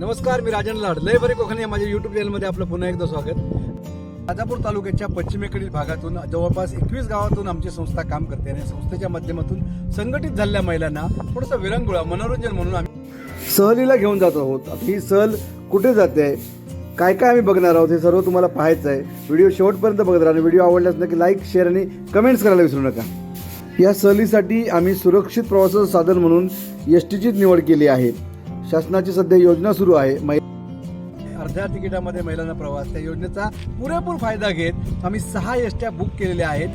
नमस्कार मी राजन लाड. लय बरे कोकणी या माझ्या युट्यूब चॅनलमध्ये आपलं पुन्हा एकदा स्वागत. राजापूर तालुक्याच्या पश्चिमेकडील भागातून जवळपास एकवीस गावातून आमची संस्था काम करते आणि संस्थेच्या माध्यमातून संघटित झालेल्या महिलांना थोडंसं विरंगुळा मनोरंजन म्हणून आम्ही सहलीला घेऊन जात आहोत. ही सहल कुठे जाते? काय काय आम्ही बघणार आहोत हे सर्व तुम्हाला पाहायचं आहे. व्हिडिओ शेवटपर्यंत बघत राहा व्हिडिओ आवडल्यास नक्की लाईक शेअर आणि कमेंट्स करायला विसरू नका. या सहलीसाठी आम्ही सुरक्षित प्रवासाचं साधन म्हणून एस टीचीच निवड केली आहे. शासनाची सध्या योजना सुरू आहे. मै- अर्ध्या तिकिटामध्ये महिलांना प्रवास. त्या योजनेचा पुरेपूर फायदा घेत आम्ही सहा एसट्या बुक केलेल्या आहेत.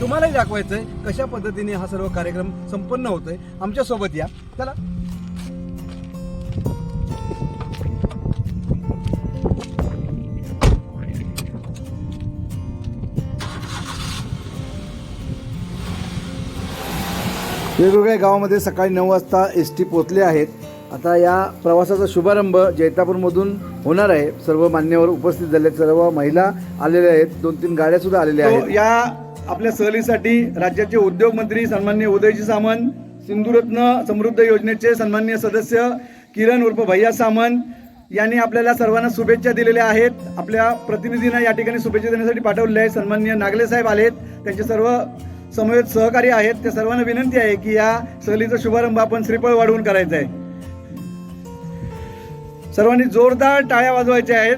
तुम्हालाही दाखवायचं आहे कशा पद्धतीने हा सर्व कार्यक्रम संपन्न होतोय. आमच्यासोबत या. चला. वेगवेगळ्या गावामध्ये सकाळी नऊ वाजता एस टी पोचले आहेत. आता या प्रवासाचा शुभारंभ जैतापूरमधून होणार आहे. सर्व मान्यवर उपस्थित झाले सर्व महिला आलेल्या आहेत. दोन तीन गाड्या सुद्धा आलेल्या आहेत. या आपल्या सहलीसाठी राज्याचे उद्योग मंत्री सन्मान्य उदयजी सामंत सिंधुरत्न समृद्ध योजनेचे सन्मान्य सदस्य किरण उर्फ भैया सामंत यांनी आपल्याला सर्वांना शुभेच्छा दिलेल्या आहेत. आपल्या प्रतिनिधींना या ठिकाणी शुभेच्छा देण्यासाठी पाठवलेले आहे सन्मान्य नागले साहेब आलेत. त्यांचे सर्व समवेत सहकारी आहेत. त्या सर्वांना विनंती आहे की या सहलीचा शुभारंभ आपण श्रीफळ वाढवून करायचा आहे. सर्वांनी जोरदार टाळ्या वाजवायच्या आहेत.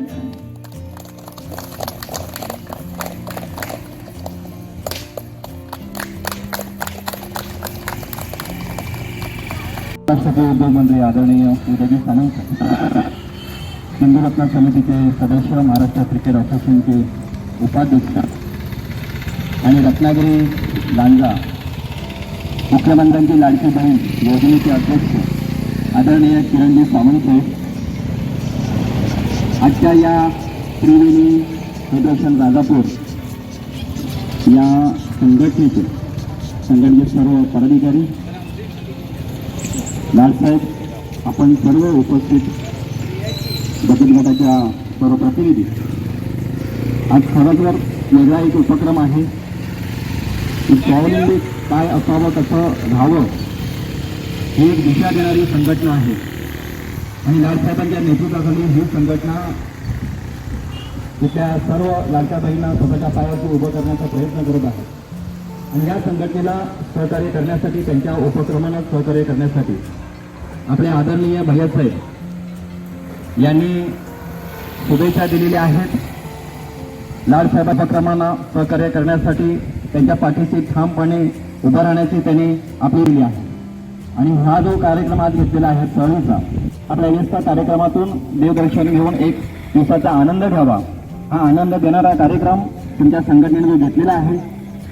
उद्योगमंत्री आदरणीय उदयजी सामंत. सिंधुरत्न समितीचे सदस्य महाराष्ट्र क्रिकेट असोसिएशनचे उपाध्यक्ष आणि रत्नागिरी लांजा मुख्यमंत्र्यांची लाडकी बहीण योजनेचे अध्यक्ष आदरणीय किरणजी सावंत आजच्या या त्रिवेणी फेडरेशन राजापूर या संघटनेचे संघटनेचे सर्व पदाधिकारी लालसाहेब आपण सर्व उपस्थित बचत गटाच्या सर्व प्रतिनिधी आज तर वेगळा एक उपक्रम आहे की स्वावलंबी काय असावं कसं राहावं ही एक दिशा देणारी संघटना आहे. आणि लालसाहेबांच्या नेतृत्वाखाली ही संघटना तिथल्या सर्व लाडक्या स्वतःच्या पायावरती उभं करण्याचा प्रयत्न करत आहे. आणि या संघटनेला सहकार्य करण्यासाठी त्यांच्या उपक्रमांना सहकार्य करण्यासाठी आपले आदरणीय भैयासाहेब यांनी शुभेच्छा दिलेल्या आहेत. लाडसाहेब उपक्रमांना सहकार्य करण्यासाठी त्यांच्या पाठीशी ठामपणे उभं राहण्याची त्यांनी आपली दिली आहे. आणि हा जो कार्यक्रम आज घेतलेला आहे सहलीचा आपल्या व्यस्त कार्यक्रमातून देवदर्शन घेऊन एक दिवसाचा आनंद घ्यावा. हा आनंद देणारा कार्यक्रम तुमच्या संघटनेने जो घेतलेला आहे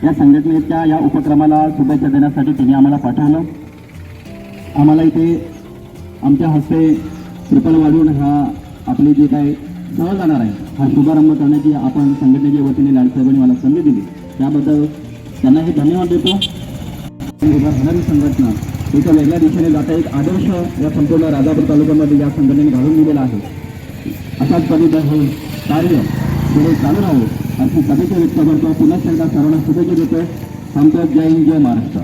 या संघटनेच्या या उपक्रमाला शुभेच्छा देण्यासाठी त्यांनी आम्हाला पाठवलं. आम्हाला इथे आमच्या हस्ते ट्रिपल वाढून हा आपली जे काही सहल जाणार आहे हा शुभारंभ करण्याची आपण संघटनेच्या वतीने लालसाहेबांनी मला संधी दिली. त्याबद्दल त्यांनाही धन्यवाद देतो. आणि संघटना एका वेगळ्या दिशेने जाता एक आदर्श या संपूर्ण राजापूर तालुक्यामध्ये या संघटनेने घालून दिलेला आहे. अशाच पद्धतीचं हे कार्य पुढे चालू राहू. अशी सभेच्या व्यक्त करतो. पुन्हा एकदा सर्वांना शुभेच्छा देतो थांबतो जय हिंद जय महाराष्ट्र.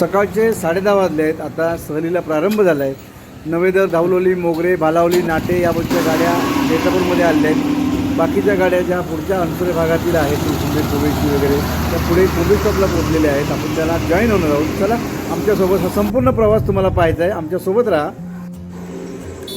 सकाळचे साडेदहा वाजले आहेत. आता सहलीला प्रारंभ झाला आहे नवेदर धावलोली मोगरे भालावली नाटे या बसच्या गाड्या जैतापूरमध्ये आलेल्या आहेत. बाकीच्या गाड्या ज्या पुढच्या अंतर भागातील आहेत म्हणजे कोवेची वगैरे त्या पुढे मुंबई स्टॉपला पोहोचलेल्या आहेत. आपण त्याला जॉईन होणार आहोत. चला आमच्यासोबत हा संपूर्ण प्रवास तुम्हाला पाहायचा आहे. आमच्यासोबत राहा.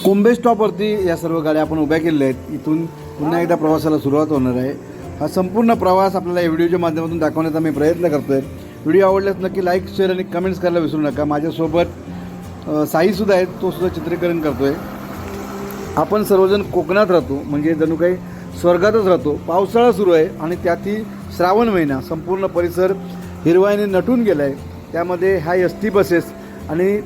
कोंबे स्टॉपवरती या सर्व गाड्या आपण उभ्या केलेल्या आहेत. इथून पुन्हा एकदा प्रवासाला सुरुवात होणार आहे. हा संपूर्ण प्रवास आपल्याला या व्हिडिओच्या माध्यमातून दाखवण्याचा मी प्रयत्न करतो आहे व्हिडिओ आवडल्यास नक्की लाईक शेअर आणि कमेंट्स करायला विसरू नका. माझ्यासोबत साईसुद्धा आहेत. तो सुद्धा चित्रीकरण करतो आहे आपण सर्वजण कोकणात राहतो. म्हणजे जणू काही स्वर्गातच राहतो. पावसाळा सुरू आहे आणि त्यातही श्रावण महिना संपूर्ण परिसर हिरवाईने नटून गेला आहे त्यामध्ये ह्या एस टी बसेस आणि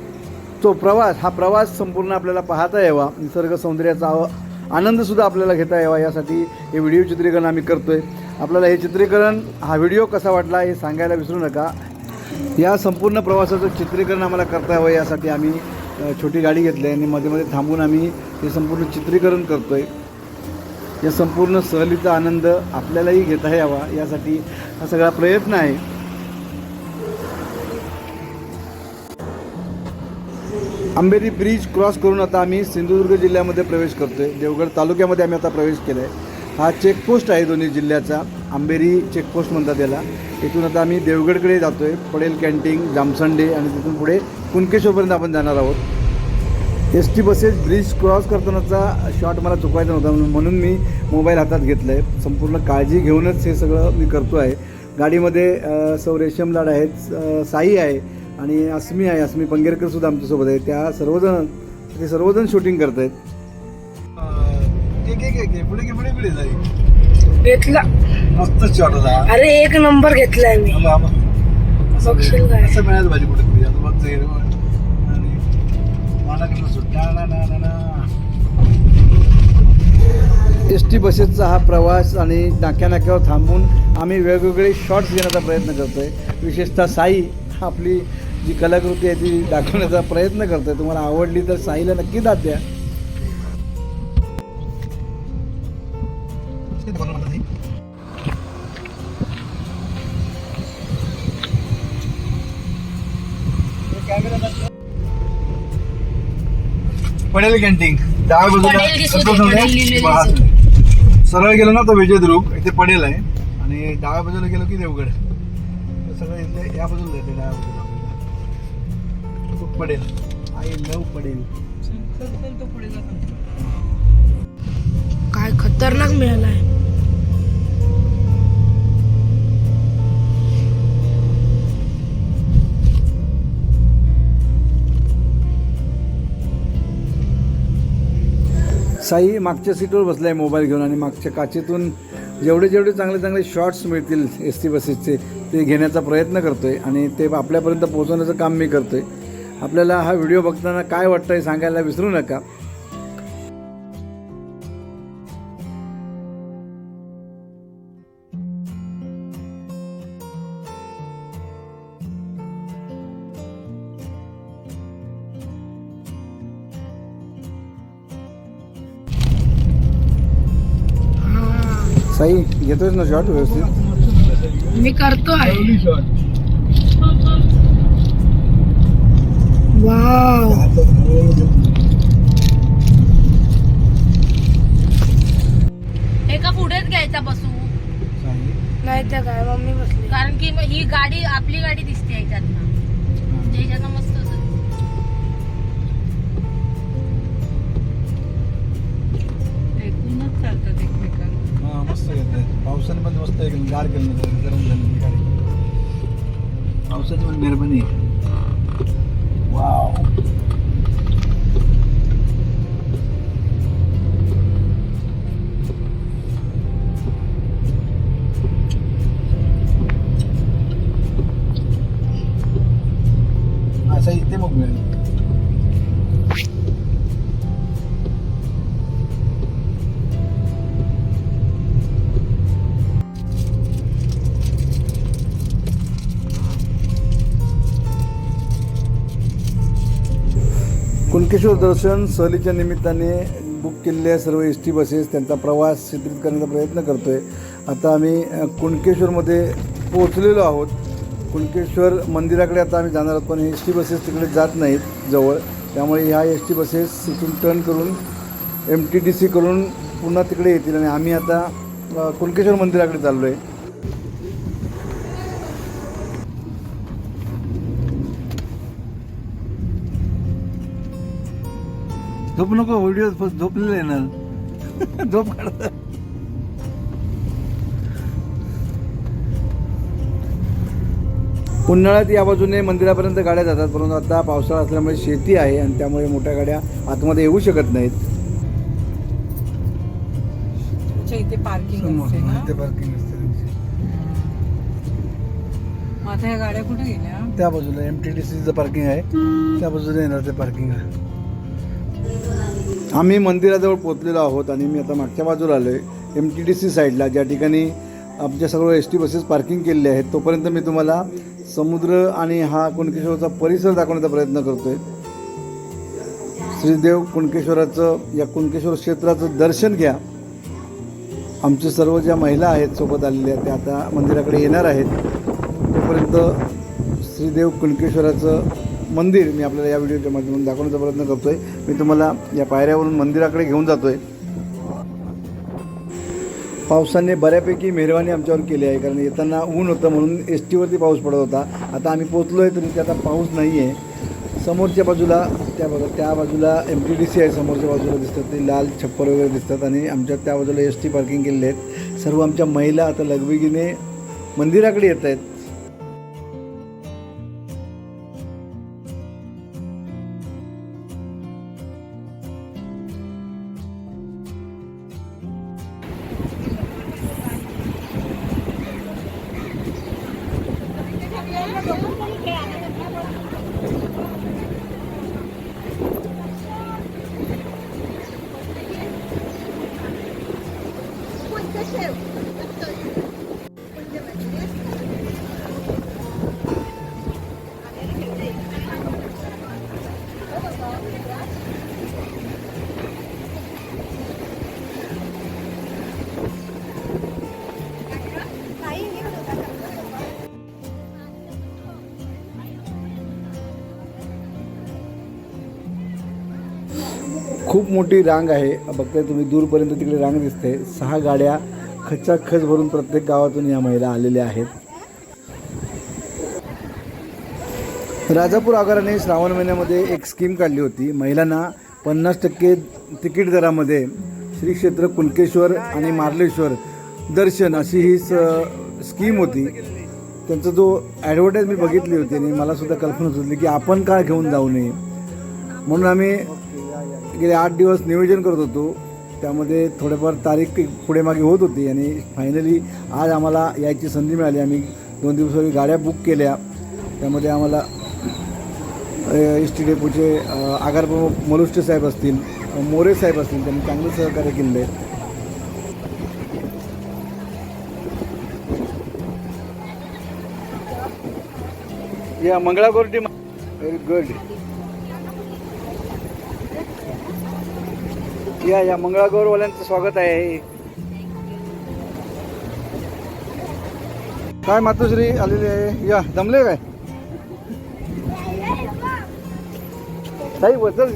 तो प्रवास हा प्रवास संपूर्ण आपल्याला पाहता यावा. निसर्ग सौंदर्याचा आनंदसुद्धा आपल्याला घेता यावा. यासाठी हे व्हिडिओ चित्रीकरण आम्ही करतो आहे आपल्याला हे चित्रीकरण हा व्हिडिओ कसा वाटला हे सांगायला विसरू नका. या संपूर्ण प्रवासाचं चित्रीकरण आम्हाला करता यावं. यासाठी आम्ही छोटी गाडी घेतली आहे आणि मध्ये मध्ये थांबून आम्ही हे संपूर्ण चित्रीकरण करतो आहे या संपूर्ण सहलीचा आनंद आपल्यालाही घेता यावा यासाठी हा सगळा प्रयत्न आहे. आंबेरी ब्रिज क्रॉस करून आता आम्ही सिंधुदुर्ग जिल्ह्यामध्ये प्रवेश करतोय. देवगड तालुक्यामध्ये आम्ही आता प्रवेश केला आहे हा चेकपोस्ट आहे दोन्ही जिल्ह्याचा. आंबेरी चेकपोस्ट म्हणतात याला. इथून आता आम्ही देवगडकडे जातो आहे पडेल कॅन्टीन जामसंडे आणि तिथून पुढे कुणकेश्वरपर्यंत आपण जाणार आहोत. S T buses bridge cross करतानाचा शॉट मला चुकवायचा नव्हता म्हणून मी मोबाईल हातात घेतला आहे संपूर्ण काळजी घेऊनच हे सगळं मी करतो आहे गाडीमध्ये सौ रेशम लाड आहेत साई आहे आणि अस्मी आहे. अस्मी पंगेरकर सुद्धा आमच्यासोबत आहे. त्या सर्वजण ते सर्वजण शूटिंग करत आहेत पुढे पुढे पुढे जाईल घेतला. मस्त शॉट होता अरे एक नंबर घेतलाय मी? असं मिळायला पाहिजे कुठे तरी. एस टी बसेसचा हा प्रवास आणि नाक्या नाक्यावर थांबून आम्ही वेगवेगळे शॉट्स घेण्याचा प्रयत्न करतो आहे विशेषतः साई आपली जी कलाकृती आहे ती दाखवण्याचा प्रयत्न करतो आहे तुम्हाला आवडली तर साईला नक्की दाद द्या. पडेल कॅन्टीन. डाव्या पडेल दिसू दे, बाजूला. सरळ गेलो ना तर विजय इथे पडेल आहे. आणि डाव्या बाजूला गेलो की देवगड. सगळं इथे या बाजूला येते डाव्या बाजूला पडेल. आय लव पडेल. काय खतरनाक मिळालाय. साई मागच्या सीटवर बसलाय मोबाईल घेऊन आणि मागच्या काचेतून जेवढे जेवढे चांगले चांगले शॉर्ट्स मिळतील एस टी बसेसचे ते घेण्याचा प्रयत्न करतोय आणि ते आपल्यापर्यंत पोहोचवण्याचं काम मी करतोय. आपल्याला हा व्हिडिओ बघताना काय वाटतं आहे सांगायला विसरू नका. घेतोयस ना शॉट व्यवस्थित? मी करतोय. वाव एका पुढेच घ्यायचा बसू. नाही. तर काय मम्मी बसली. कारण की मग ही गाडी आपली गाडी दिसते याच्यातनं. याच्यातनं मस्त मस्त घेतलंय पावसाने पण मस्त एक गार केलं गरम झाली गाडी पावसाची पण मेहरबानी वाव कुणकेश्वर दर्शन सहलीच्या निमित्ताने बुक केलेल्या सर्व एस टी बसेस त्यांचा प्रवास चित्रित करण्याचा प्रयत्न करतो आहे आता आम्ही कुणकेश्वरमध्ये पोहोचलेलो आहोत. कुणकेश्वर मंदिराकडे आता आम्ही जाणार आहोत पण एस टी बसेस तिकडे जात नाहीत जवळ. त्यामुळे ह्या एस टी बसेस तिथून टर्न करून एम टी डी सी करून पुन्हा तिकडे येतील आणि आम्ही आता कुणकेश्वर मंदिराकडे चाललो आहे झोप नको व्हिडिओ झोपलेले येणार. झोप काढ. उन्हाळ्यात या बाजूने मंदिरापर्यंत गाड्या जातात परंतु आता पावसाळा असल्यामुळे शेती आहे आणि त्यामुळे मोठ्या गाड्या आतमध्ये येऊ शकत नाहीत. इथे पार्किंग असते ना? पार्किंग असते मग आता ह्या गाड्या कुठे गेल्या? त्या बाजूला एम टी डी सीचं पार्किंग आहे. त्या बाजूला येणार ते पार्किंग आहे आम्ही मंदिराजवळ पोचलेलो आहोत आणि मी आता मागच्या बाजूला आलो आहे एम टी डी सी साईडला ज्या ठिकाणी आमच्या सर्व एस टी बसेस पार्किंग केलेले आहेत तोपर्यंत मी तुम्हाला समुद्र आणि हा कुणकेश्वरचा परिसर दाखवण्याचा प्रयत्न करतो आहे श्रीदेव कुणकेश्वराचं या कुणकेश्वर क्षेत्राचं दर्शन घ्या. आमचे सर्व ज्या महिला आहेत सोबत आलेल्या त्या आता मंदिराकडे येणार आहेत. तोपर्यंत श्रीदेव कुणकेश्वराचं मंदिर मी आपल्याला या व्हिडिओच्या माध्यमातून दाखवण्याचा प्रयत्न करतोय. मी तुम्हाला या पायऱ्यावरून मंदिराकडे घेऊन जातोय. पावसाने बऱ्यापैकी मेहरवानी आमच्यावर केली आहे कारण येताना ऊन होतं म्हणून एस टीवरती पाऊस पडत होता. आता आम्ही पोचलो आहे तरी ते आता पाऊस नाही आहे समोरच्या बाजूला त्या बाजू त्या बाजूला एम टी डी सी आहे समोरच्या बाजूला दिसतात ते लाल छप्पर वगैरे दिसतात आणि आमच्या त्या बाजूला एस टी पार्किंग केलेले आहेत. सर्व आमच्या महिला आता लगबगीने मंदिराकडे येत आहेत खूप मोठी रांग आहे. बघताय तुम्ही दूरपर्यंत तिकडे रांग दिसते. सहा गाड्या खचाखच भरून प्रत्येक गावातून या महिला आलेल्या आहेत. राजापूर आगाराने श्रावण महिन्यामध्ये एक स्कीम काढली होती. महिलांना पन्नास टक्के तिकीट दरामध्ये श्री क्षेत्र कुणकेश्वर आणि मार्लेश्वर दर्शन अशी ही स स्कीम होती. त्यांचा जो ॲडव्हर्टाईज मी बघितली होती आणि मला सुद्धा कल्पना सुचली की आपण का घेऊन जाऊ नये? म्हणून आम्ही गेले आठ दिवस नियोजन करत होतो. त्यामध्ये थोडेफार तारीख पुढे मागे होत होती आणि फायनली आज आम्हाला यायची संधी मिळाली. आम्ही दोन दिवसापूर्वी गाड्या बुक केल्या. त्यामध्ये आम्हाला एस टी डेपोचे आगार प्रमुख मलुष्टे साहेब असतील मोरे साहेब असतील त्यांनी चांगलं सहकार्य केलेलं आहे या मंगळागौर व्हेरी गुड या या मंगळागौरवाल्यांचं स्वागत आहे. काय मातोश्री आलेली आहे? या जमले काय? ताई बदल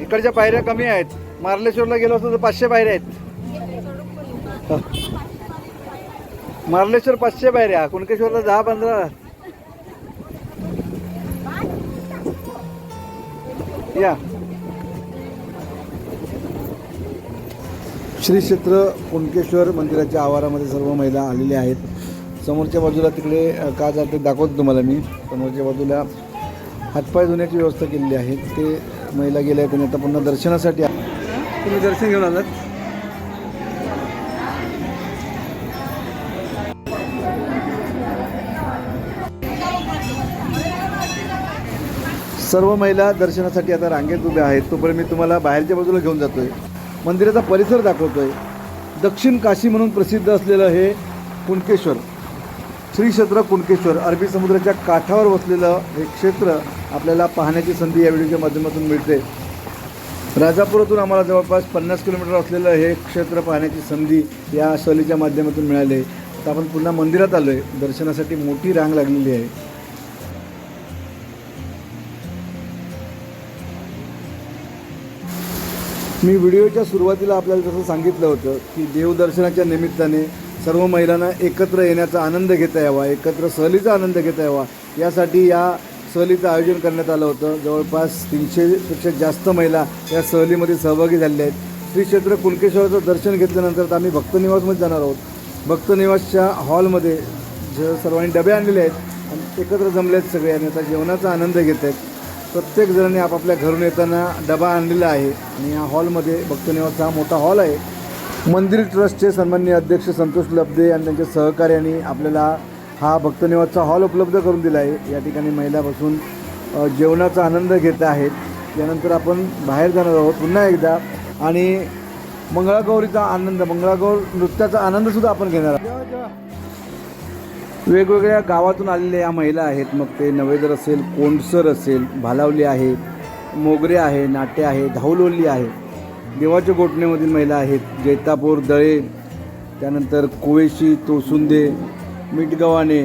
इकडच्या पायऱ्या कमी आहेत. मार्लेश्वरला गेलो असतो तर पाचशे पायऱ्या आहेत. मार्लेश्वर पाचशे पायऱ्या कुणकेश्वरला दहा पंधरा. या. श्री क्षेत्र कुणकेश्वर मंदिराच्या आवारामध्ये सर्व महिला आलेल्या आहेत. समोरच्या बाजूला तिकडे का जाते दाखवतो तुम्हाला मी. समोरच्या बाजूला हातपाय धुण्याची व्यवस्था केलेली आहे. ते महिला गेल्या आहेत आणि आता पुन्हा दर्शनासाठी तुम्ही दर्शन घेऊन आलात? सर्व महिला दर्शनासाठी आता रांगेत उभ्या आहेत. तोपर्यंत मी तुम्हाला बाहेरच्या बाजूला घेऊन जातोय. मंदिराचा परिसर दाखवतोय. दक्षिण काशी म्हणून प्रसिद्ध असलेलं हे कुणकेश्वर श्री क्षेत्र कुणकेश्वर अरबी समुद्राच्या काठावर वसलेलं हे क्षेत्र आपल्याला पाहण्याची संधी या व्हिडिओच्या माध्यमातून मिळते. राजापुरातून आम्हाला जवळपास पन्नास किलोमीटर असलेलं हे क्षेत्र पाहण्याची संधी या सहलीच्या माध्यमातून मिळाली आहे. आता आपण पुन्हा मंदिरात आलो आहे दर्शनासाठी मोठी रांग लागलेली आहे. मी व्हिडिओच्या सुरुवातीला आपल्याला जसं सांगितलं होतं की देवदर्शनाच्या निमित्ताने सर्व महिलांना एकत्र येण्याचा आनंद घेता यावा एकत्र सहलीचा आनंद घेता यावा यासाठी या सहलीचं आयोजन करण्यात आलं होतं. जवळपास तीनशेपेक्षा जास्त महिला या सहलीमध्ये सहभागी झालेल्या आहेत. श्री क्षेत्र कुणकेश्वराचं दर्शन घेतल्यानंतर तर आम्ही भक्तनिवासमध्ये जाणार आहोत. भक्तनिवासच्या हॉलमध्ये ज सर्वांनी डबे आणलेले आहेत आणि एकत्र जमले आहेत सगळे आणि आता जेवणाचा आनंद घेत आहेत. प्रत्येक जणांनी आपापल्या घरून येताना डबा आणलेला आहे. आणि या हॉलमध्ये भक्तनिवासचा हा मोठा हॉल आहे. मंदिर ट्रस्टचे सन्माननीय अध्यक्ष संतोष लब्दे आणि त्यांच्या सहकार्याने आपल्याला हा भक्तनिवासचा हॉल उपलब्ध करून दिला आहे. या ठिकाणी महिला बसून जेवणाचा आनंद घेत आहेत. त्यानंतर आपण बाहेर जाणार आहोत पुन्हा एकदा. आणि मंगळागौरीचा आनंद मंगळागौर नृत्याचा आनंदसुद्धा आपण घेणार आहोत. वेगवेगळ्या गावातून आलेल्या या महिला आहेत. मग ते नवेदर असेल कोंडसर असेल भालावली आहे मोगरे आहे नाट्य आहे धावलोली आहे. देवाच्या गोठणेमधील महिला आहेत. जैतापूर दळे त्यानंतर कोवेशी तोसुंदे मिठगव्हाणे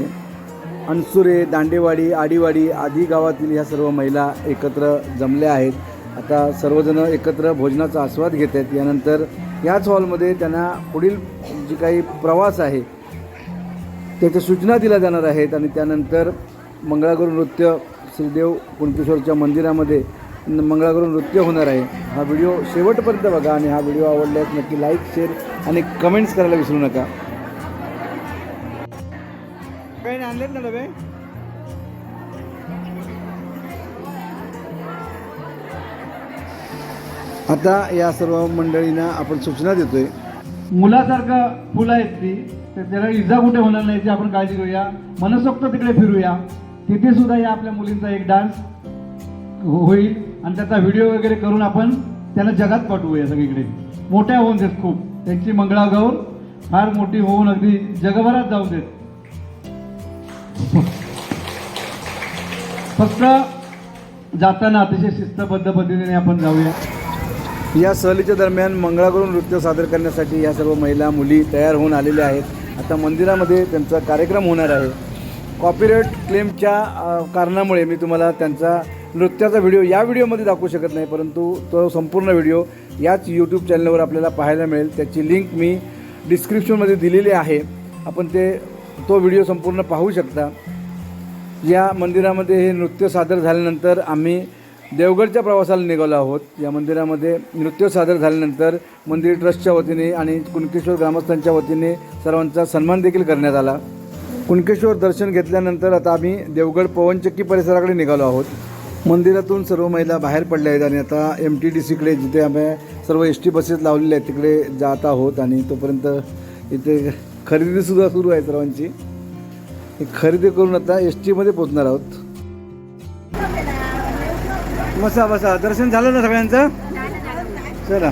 अनसुरे दांडेवाडी आडीवाडी आदी गावातील ह्या सर्व महिला एकत्र जमल्या आहेत. आता सर्वजण एकत्र भोजनाचा आस्वाद घेत आहेत. यानंतर याच हॉलमध्ये त्यांना पुढील जी काही प्रवास आहे त्याच्या सूचना दिल्या जाणार आहेत आणि त्यानंतर मंगळागौर नृत्य श्रीदेव कुणकेश्वरच्या मंदिरामध्ये मंगळागौर नृत्य होणार आहे. हा व्हिडिओ शेवटपर्यंत बघा आणि हा व्हिडिओ आवडल्यास नक्की लाईक शेअर आणि कमेंट्स करायला विसरू नका. काही आणलेत ना डबे? आता या सर्व मंडळींना आपण सूचना देतोय. मुलासारखं फुलं आहेत ती. तर त्याला इजा कुठे होणार नाही याची आपण काळजी घेऊया. मनसोक्त तिकडे फिरूया. तिथे सुद्धा या आपल्या मुलींचा एक डान्स होईल. आणि त्याचा व्हिडिओ वगैरे करून आपण त्यांना जगात पाठवूया सगळीकडे. मोठ्या होऊन देत खूप. त्यांची मंगळागौर फार मोठी होऊन अगदी जगभरात जाऊ देत. फक्त जाताना अतिशय शिस्तबद्ध पद्धतीने आपण जाऊया. या सहलीच्या दरम्यान मंगळागौर नृत्य सादर करण्यासाठी या सर्व महिला मुली तयार होऊन आलेल्या आहेत. आता मंदिरामध्ये त्यांचा कार्यक्रम होणार आहे. कॉपीराईट क्लेमच्या कारणामुळे मी तुम्हाला त्यांचा नृत्याचा व्हिडिओ या व्हिडिओमध्ये दाखवू शकत नाही परंतु तो संपूर्ण व्हिडिओ याच यूट्यूब चॅनलवर आपल्याला पाहायला मिळेल. त्याची लिंक मी डिस्क्रिप्शनमध्ये दिलेली आहे. आपण ते तो व्हिडिओ संपूर्ण पाहू शकता. या मंदिरामध्ये हे नृत्य सादर झाल्यानंतर आम्ही देवगडच्या प्रवासाला निघालो आहोत. या मंदिरामध्ये नृत्य सादर झाल्यानंतर मंदिर ट्रस्टच्या वतीने आणि कुणकेश्वर ग्रामस्थांच्या वतीने सर्वांचा सन्मान देखील करण्यात आला. कुणकेश्वर दर्शन घेतल्यानंतर आता आम्ही देवगड पवनचक्की परिसराकडे निघालो आहोत. मंदिरातून सर्व महिला बाहेर पडल्या आहेत आणि आता एम टी डी सीकडे जिथे आम्ही सर्व एस टी बसेस लावलेल्या आहेत तिकडे जात आहोत आणि तोपर्यंत इथे खरेदीसुद्धा सुरू आहे सर्वांची. खरेदी करून आता एस टीमध्ये पोचणार आहोत. बसा बसा. दर्शन झालं ना सगळ्यांचं? चला.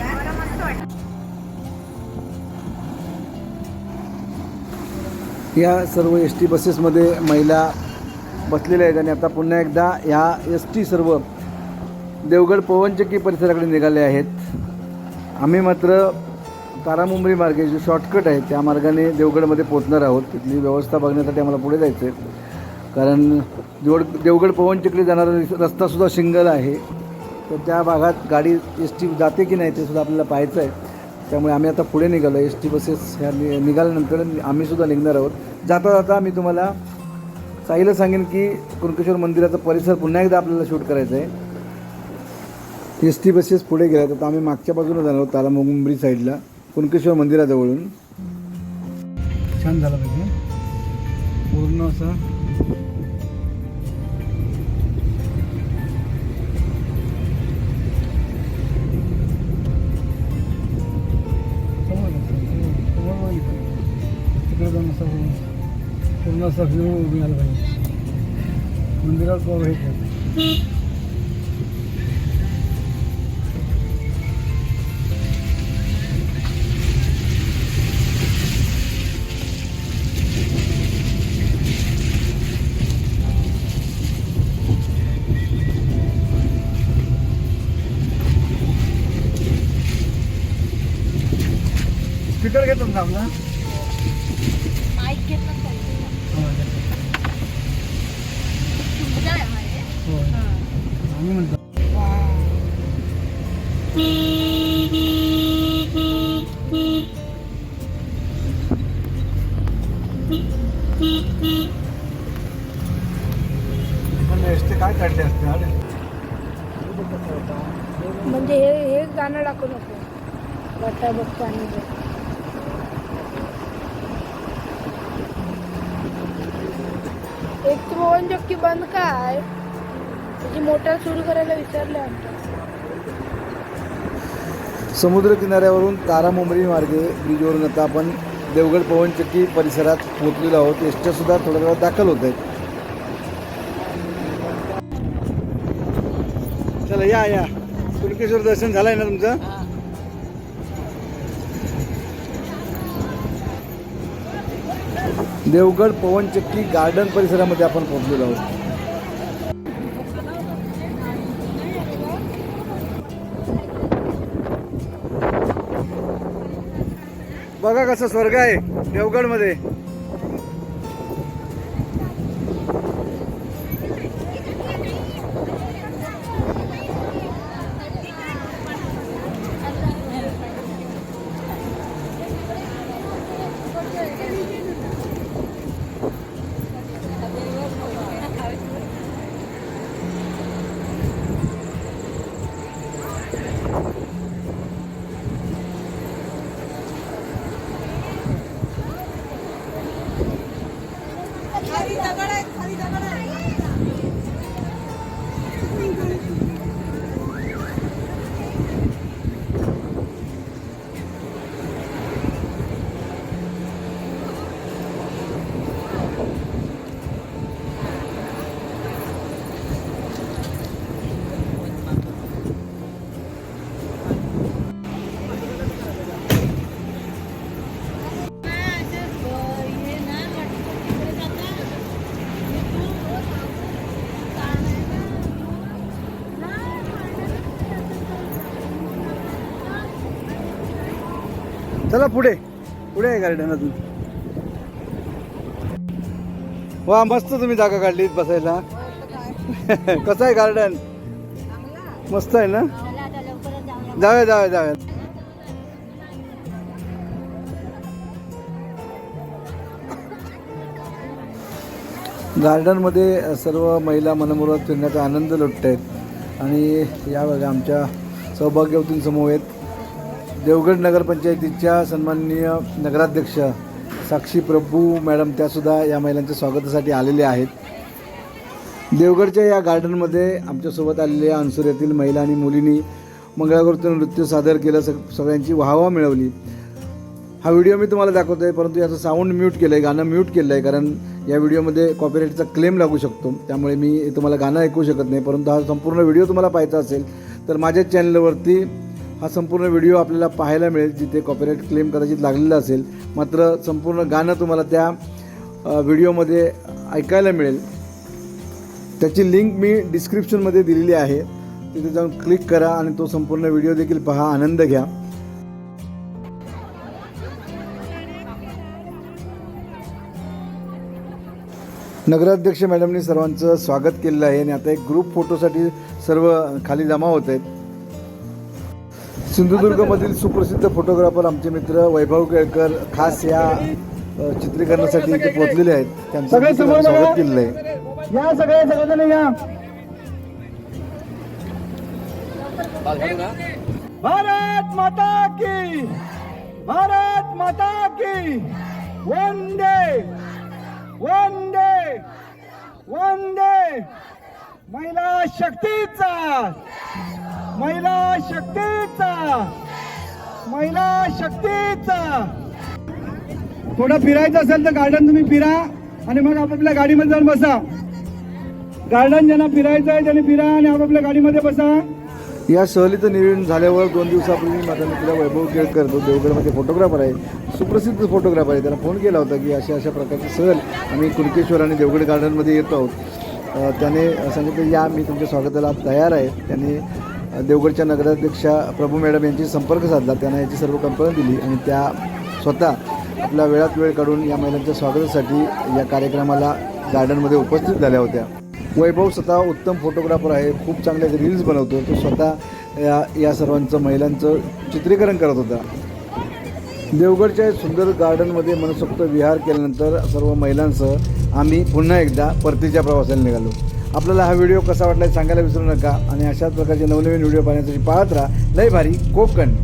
या सर्व एस टी बसेसमध्ये महिला बसलेल्या आहेत आणि आता पुन्हा एकदा ह्या एस टी सर्व देवगड पवनचक्की परिसराकडे निघाले आहेत. आम्ही मात्र तारामुंबरी मार्गे जे शॉर्टकट आहे त्या मार्गाने देवगडमध्ये पोचणार आहोत. तिथली व्यवस्था बघण्यासाठी आम्हाला पुढे जायचं आहे कारण देवड देवगड पवनचक्की जाणारा रस्तासुद्धा सिंगल आहे. तर त्या भागात गाडी एस टी जाते की नाही ते सुद्धा आपल्याला पाहायचं आहे. त्यामुळे आम्ही आता पुढे निघालो. एस टी बसेस ह्या नि निघाल्यानंतर आम्हीसुद्धा निघणार आहोत. जाता जाता मी तुम्हाला साईला सांगेन की कुणकेश्वर मंदिराचा परिसर पुन्हा एकदा आपल्याला शूट करायचा आहे. एस टी बसेस पुढे गेल्या तर आम्ही मागच्या बाजूला जाणार आहोत तारा मुंबई साईडला कुणकेश्वर मंदिराजवळून. छान झाला पाहिजे. पूर्ण असं पूर्ण असं व्ह्यू मिळाला पाहिजे मंदिरात हे। स्पीकर घेतो ना काय काढले असते अरे म्हणजे हे हे गाणं टाकू नको. बटा बघ पाणी एक तर मोहन चक्की बंद काय? त्याची मोटर सुरू करायला विचारले आमच्या. समुद्र किनाऱ्यावरून तारामुंबरी मार्गे ब्रिजवरून आता आपण देवगड पवनचक्की परिसरात पोहोचलेलो आहोत. एसट्यासुद्धा थोड्या वेळात दाखल होत आहेत. चला या या. कुणकेश्वर दर्शन झालंय ना तुमचं? देवगड पवनचक्की गार्डन परिसरामध्ये आपण पोहोचलेलो आहोत. बघा कसं स्वर्ग आहे देवगडमध्ये. चला पुढे. पुढे आहे गार्डन अजून. वा मस्त तुम्ही जागा काढलीत बसायला. कसं आहे गार्डन मस्त आहे ना? जाऊया जाऊया जाऊया. गार्डनमध्ये सर्व महिला मनमुराद फिरण्याचा आनंद लुटत आहेत आणि या बघा आमच्या सौभाग्यवतींसमूह आहेत. देवगड नगरपंचायतीच्या सन्माननीय नगराध्यक्ष साक्षी प्रभू मॅडम त्यासुद्धा या महिलांच्या स्वागतासाठी आलेल्या आहेत. देवगडच्या या गार्डनमध्ये आमच्यासोबत आलेल्या अन्सुऱ्यातील महिला आणि मुलींनी मंगळागौरचं नृत्य सादर केलं सग सगळ्यांची वाहवा मिळवली. हा व्हिडिओ मी तुम्हाला दाखवतो आहे परंतु याचं साऊंड म्यूट केलं आहे गाणं म्यूट केलं आहे कारण या व्हिडिओमध्ये कॉपीराईटचा क्लेम लागू शकतो. त्यामुळे मी तुम्हाला गाणं ऐकू शकत नाही परंतु हा संपूर्ण व्हिडिओ तुम्हाला पाहायचा असेल तर माझ्या चॅनलवरती हा संपूर्ण व्हिडिओ आपल्याला पाहायला मिळेल जिथे कॉपीराईट क्लेम कदाचित लागलेला असेल. मात्र संपूर्ण गाणं तुम्हाला त्या व्हिडिओमध्ये ऐकायला मिळेल. त्याची लिंक मी डिस्क्रिप्शनमध्ये दिलेली आहे. तिथे जाऊन क्लिक करा आणि तो संपूर्ण व्हिडिओ देखील पहा आनंद घ्या. नगराध्यक्ष मॅडमनी सर्वांचं स्वागत केलेलं आहे आणि आता एक ग्रुप फोटोसाठी सर्व खाली जमा होत आहेत. सिंधुदुर्गमधील सुप्रसिद्ध फोटोग्राफर आमचे मित्र वैभव केळकर खास या चित्रीकरणासाठी इथे पोहोचलेले आहेत. त्यांचं स्वागत. केलेलं आहे. या सगळे सगळेजण या. भारत माता की भारत माता की वंदे वंदे वंदे. महिला शक्तीचा. महिला शक्तीचा. महिला शक्तीचा. थोडं फिरायचं असेल तर गार्डन तुम्ही फिरा आणि मग आपापल्या गाडीमध्ये जाऊन बसा. गार्डन ज्यांना फिरायचं आहे त्यांनी फिरा आणि आपापल्या गाडीमध्ये बसा. या सहलीचं नियोजन झाल्यावर दोन दिवसापूर्वी माझा मित्र वैभव केळकर तो देवगडमध्ये फोटोग्राफर आहे सुप्रसिद्ध फोटोग्राफर आहे त्याला फोन केला होता की अशा अशा प्रकारची सहल आम्ही कुणकेश्वर आणि देवगड गार्डनमध्ये येतो आहोत. त्याने सांगितलं या मी तुमच्या स्वागताला तयार आहे. त्याने देवगडच्या नगराध्यक्षा प्रभू मॅडम यांची संपर्क साधला. त्यांना याची सर्व कल्पना दिली आणि त्या स्वतः आपल्या वेळात वेळ काढून या महिलांच्या स्वागतासाठी या कार्यक्रमाला गार्डनमध्ये उपस्थित झाल्या होत्या. वैभव स्वतः उत्तम फोटोग्राफर आहे. खूप चांगले रील्स बनवतो. तो स्वतः या या सर्वांचं महिलांचं चित्रीकरण करत होता. देवगडच्या सुंदर गार्डनमध्ये मनसोक्त विहार केल्यानंतर सर्व महिलांसह आम्ही पुन्हा एकदा परतीच्या प्रवासाला निघालो. आपल्याला हा व्हिडिओ कसा वाटला सांगायला विसरू नका आणि अशाच प्रकारचे नवनवीन व्हिडिओ पाहण्यासाठी पाहत राहा. लय भारी कोकण.